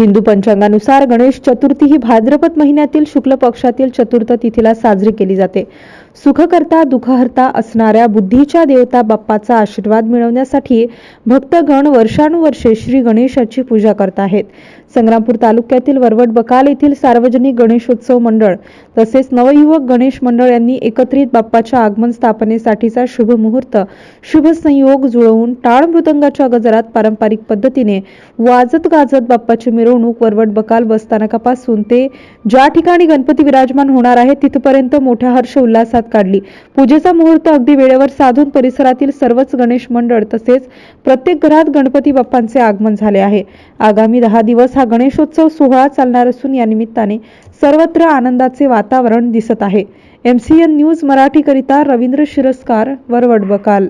हिंदू पंचांगानुसार गणेश चतुर्थी ही भाद्रपद महिन्यातील शुक्ल पक्षातील चतुर्थ तिथीला साजरी केली जाते. सुखकर्ता दुखहर्ता असणाऱ्या बुद्धीच्या देवता बाप्पाचा आशीर्वाद मिळवण्यासाठी भक्तगण वर्षानुवर्षे श्री गणेशाची पूजा करत आहेत. संग्रामपूर तालुक्यातील वरवट बकाल येथील सार्वजनिक गणेशोत्सव मंडळ तसेच नवयुवक गणेश मंडळ यांनी एकत्रित बाप्पाच्या आगमन स्थापनेसाठीचा शुभ मुहूर्त शुभ संयोग जुळवून टाळ मृदंगाच्या गजरात पारंपरिक पद्धतीने वाजत गाजत बाप्पाची मिरवणूक वरवट बकाल बसस्थानकापासून ते ज्या ठिकाणी गणपती विराजमान होणार आहे तिथपर्यंत मोठ्या हर्ष उल्हासात काढली. पूजेचा मुहूर्त अगदी वेळेवर साधून परिसरातील सर्वच गणेश मंडळ तसेच प्रत्येक घरात गणपती बाप्पांचे आगमन झाले आहे. आगामी दहा दिवस हा गणेशोत्सव सोहळा चालणार असून या निमित्ताने सर्वत्र आनंदाचे वातावरण दिसत आहे. एमसीएन न्यूज मराठीकरिता रवींद्र शिरस्कार वरवडबकाल